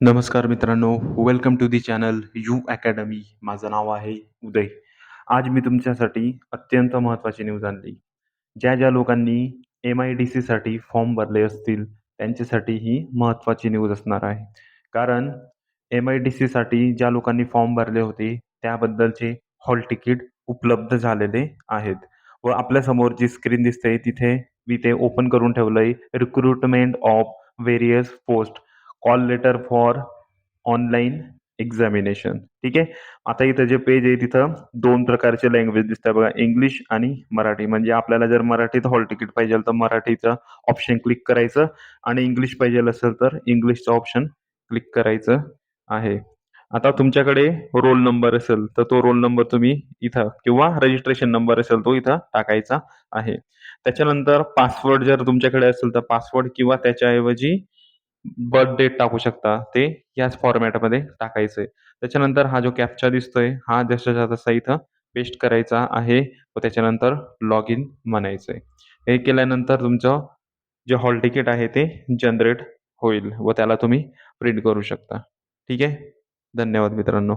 नमस्कार मित्रांनो welcome to the channel U academy माझं नाव आहे उदय. आज मी तुमच्यासाठी अत्यंत महत्त्वाची न्यूज आणली. ज्या ज्या लोकांनी एम आय डी सीसाठी फॉर्म भरले असतील त्यांच्यासाठी ही महत्त्वाची न्यूज असणार आहे. कारण एम आय डी सीसाठी ज्या लोकांनी फॉर्म भरले होते त्याबद्दलचे हॉल तिकीट उपलब्ध झालेले आहेत. व आपल्यासमोर जी स्क्रीन दिसते तिथे मी ते ओपन करून ठेवलं आहे recruitment of various post call letter for online examination ठीक आहे? आता इथं जे पेज आहे तिथं दोन प्रकारचे लँग्वेज दिसतात बघा. इंग्लिश आणि मराठी. म्हणजे आपल्याला जर मराठीत हॉल तिकीट पाहिजे तर मराठीचं ऑप्शन क्लिक करायचं आणि इंग्लिश पाहिजे असेल तर इंग्लिशचं ऑप्शन क्लिक करायचं आहे. आता तुमच्याकडे रोल नंबर असेल तर तो रोल नंबर तुम्ही इथं किंवा रजिस्ट्रेशन नंबर असेल तो इथं टाकायचा आहे. त्याच्यानंतर पासवर्ड जर तुमच्याकडे असेल तर पासवर्ड किंवा त्याच्याऐवजी बर्थ डेट टाकू शकता. ते याच फॉर्मॅटमध्ये टाकायचं आहे त्याच्यानंतर हा जो कॅप्चा दिसतोय हा जशाच्या तसा इथं पेस्ट करायचा आहे. व त्याच्यानंतर लॉग इन म्हणायचं आहे हे केल्यानंतर तुमचं जे हॉल तिकीट आहे ते जनरेट होईल. व त्याला तुम्ही प्रिंट करू शकता. ठीक आहे? धन्यवाद मित्रांनो.